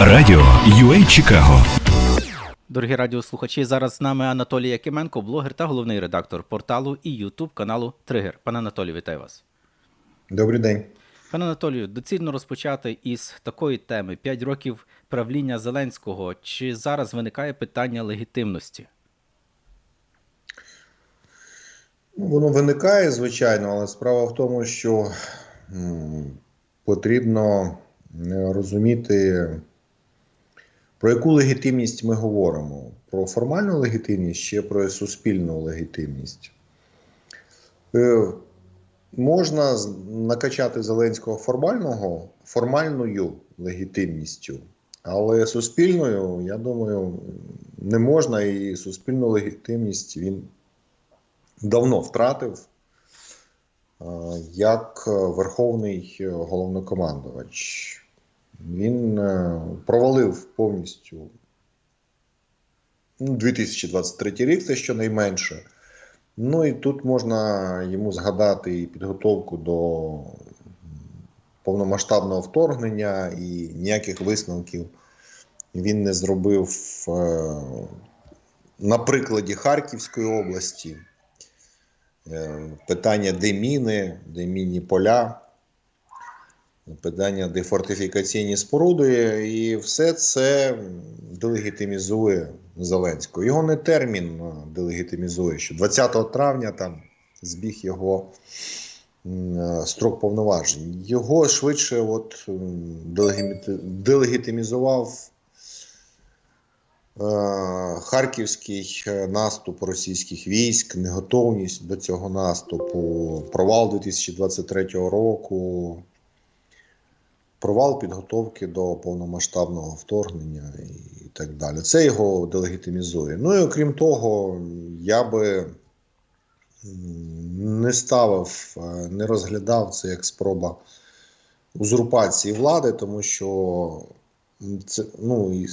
Радіо UA Чикаго. Дорогі радіослухачі, зараз з нами Анатолій Якименко, блогер та головний редактор порталу і Ютуб каналу Тригер. Пане Анатолію, вітаю вас. Добрий день. Пане Анатолію, доцільно розпочати із такої теми: 5 років правління Зеленського. Чи зараз виникає питання легітимності? Ну, Воно виникає, звичайно, але справа в тому, що м, потрібно е, розуміти, про яку легітимність ми говоримо: про формальну легітимність чи про суспільну легітимність. Е, Можна накачати Зеленського формального, формальною легітимністю, але суспільною, я думаю, не можна, і суспільну легітимність він давно втратив е, як е, верховний е, головнокомандувач. Він е, провалив повністю ну, 2023 рік, це щонайменше. Ну і тут можна йому згадати і підготовку до повномасштабного вторгнення, і ніяких висновків він не зробив е, на прикладі Харківської області. Е, Питання, де міни, де мінні поля, питання, де фортифікаційні споруди, і все це делегітимізує Зеленського. Його не термін делегітимізує, що 20 травня там збіг його е, строк повноважень. Його швидше от, делегітимізував Е, Харківський е, наступ російських військ, неготовність до цього наступу, провал 2023 року, провал підготовки до повномасштабного вторгнення і так далі. Це його делегітимізує. Ну і окрім того, я би не ставив, е, не розглядав це як спроба узурпації влади, тому що це, ну,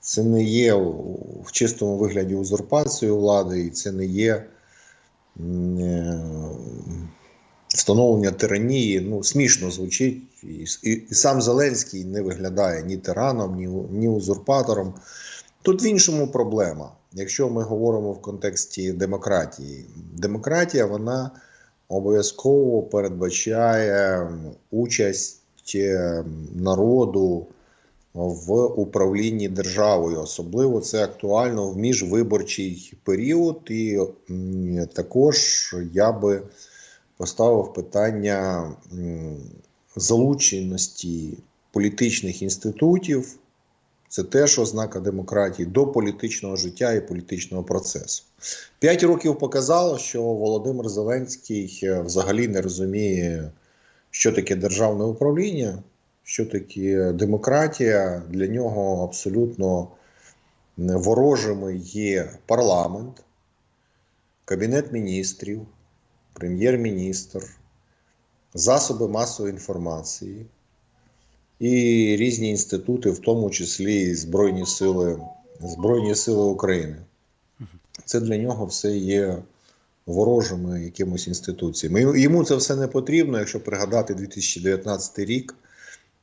це не є в чистому вигляді узурпацією влади, і це не є е, встановлення тиранії. Ну, смішно звучить. І, і, і сам Зеленський не виглядає ні тираном, ні, ні узурпатором. Тут в іншому проблема. Якщо ми говоримо в контексті демократії, демократія вона обов'язково передбачає участь е, народу в управлінні державою. Особливо це актуально в міжвиборчий період. І також я би поставив питання залученості політичних інститутів. Це теж ознака демократії до політичного життя і політичного процесу. П'ять років показало, що Володимир Зеленський е, взагалі не розуміє, що таке державне управління, що таке демократія. Для нього абсолютно ворожими є парламент, кабінет міністрів, прем'єр-міністр, засоби масової інформації і різні інститути, в тому числі і Збройні Сили, Збройні Сили України. Це для нього все є ворожими якимось інституціями. Йому- це все не потрібно. Якщо пригадати 2019 рік,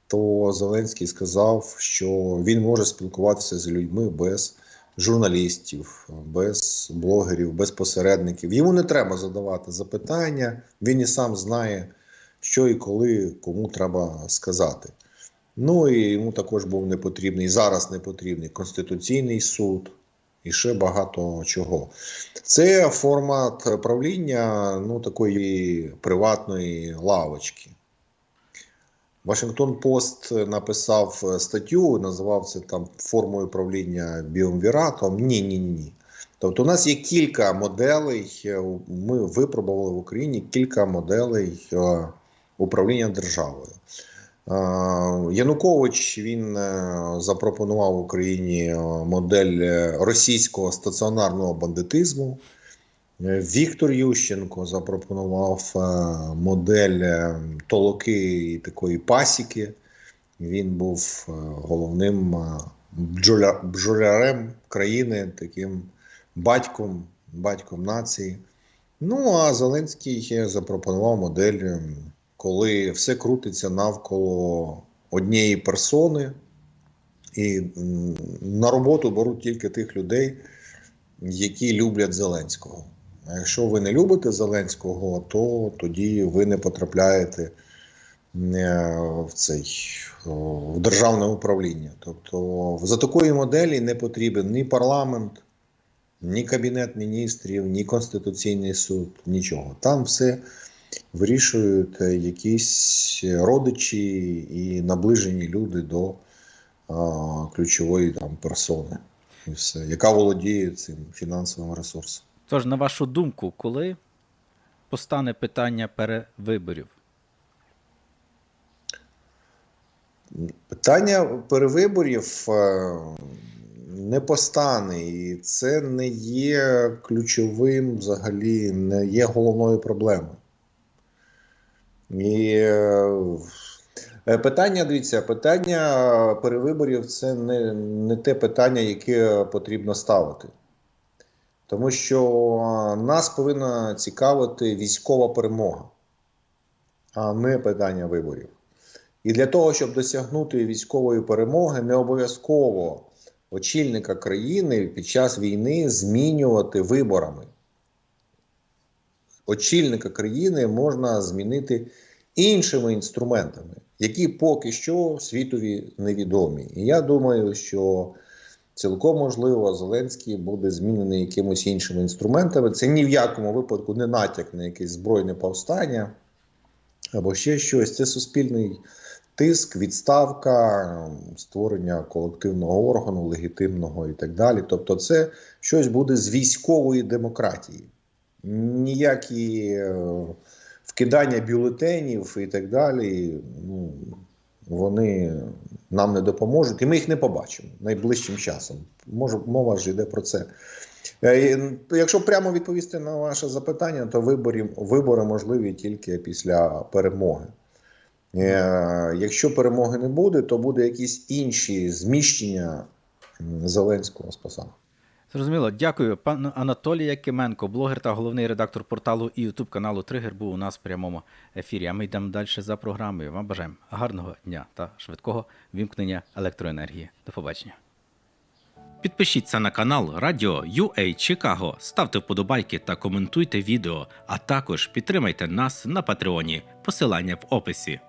то Зеленський сказав, що він може спілкуватися з людьми без журналістів, без блогерів, без посередників. Йому не треба задавати запитання, він і сам знає, що і коли кому треба сказати. Ну і йому також був не потрібний, і зараз не потрібний Конституційний суд і ще багато чого. Це формат правління ну, такої приватної лавочки. Вашингтон Пост написав е, статтю, називав це там формою правління біомвіратом. Ні, ні, ні. Тобто, у нас є кілька моделей. е, Ми випробували в Україні кілька моделей е, управління державою. Е, Янукович він е, запропонував Україні е, модель е, російського стаціонарного бандитизму. Е, Віктор Ющенко запропонував е, модель е, толоки і такої пасіки. Він був головним бджоля- бджолярем країни, таким батьком, батьком нації. Ну а Зеленський запропонував модель, коли все крутиться навколо однієї персони, І на роботу беруть тільки тих людей, які люблять Зеленського. А якщо ви не любите Зеленського, то тоді ви не потрапляєте е, в цей в державне управління. Тобто за такої моделі не потрібен ні парламент, ні кабінет міністрів, ні конституційний суд, нічого. Там все вирішують якісь родичі і наближені люди до а, ключової там персони, і все, яка володіє цим фінансовим ресурсом. Тож, на вашу думку, коли постане питання перевиборів? Питання перевиборів е, не постане, і це не є ключовим взагалі, не є головною проблемою. І е, питання, дивіться, питання перевиборів це не, не те питання, яке потрібно ставити. Тому що нас повинна цікавити військова перемога, а не питання виборів. І для того, щоб досягнути військової перемоги, не обов'язково очільника країни під час війни змінювати виборами. Очільника країни можна змінити іншими інструментами, які поки що світові невідомі. І я думаю, що цілком можливо Зеленський буде змінений якимось іншими інструментами. Це ні в якому випадку не натяк на якесь збройне повстання або ще щось. Це суспільний тиск, відставка, створення колективного органу, легітимного і так далі. Тобто, це щось буде з військової демократії. Ніякі е, вкидання бюлетенів і так далі. Ну, вони нам не допоможуть, і ми їх не побачимо найближчим часом. Може, мова ж йде про це. Е, Якщо прямо відповісти на ваше запитання, то вибори, вибори можливі тільки після перемоги. Е, Якщо перемоги не буде, то буде якісь інші зміщення Зеленського з посади. Зрозуміло, дякую. Пан Анатолій Якименко, блогер та головний редактор порталу і ютуб каналу Тригер, був у нас в прямому ефірі. А ми йдемо далі за програмою. Вам бажаємо гарного дня та швидкого вімкнення електроенергії. До побачення. Підпишіться на канал Радіо UA Чикаго, ставте вподобайки та коментуйте відео, а також підтримайте нас на Патреоні. Посилання в описі.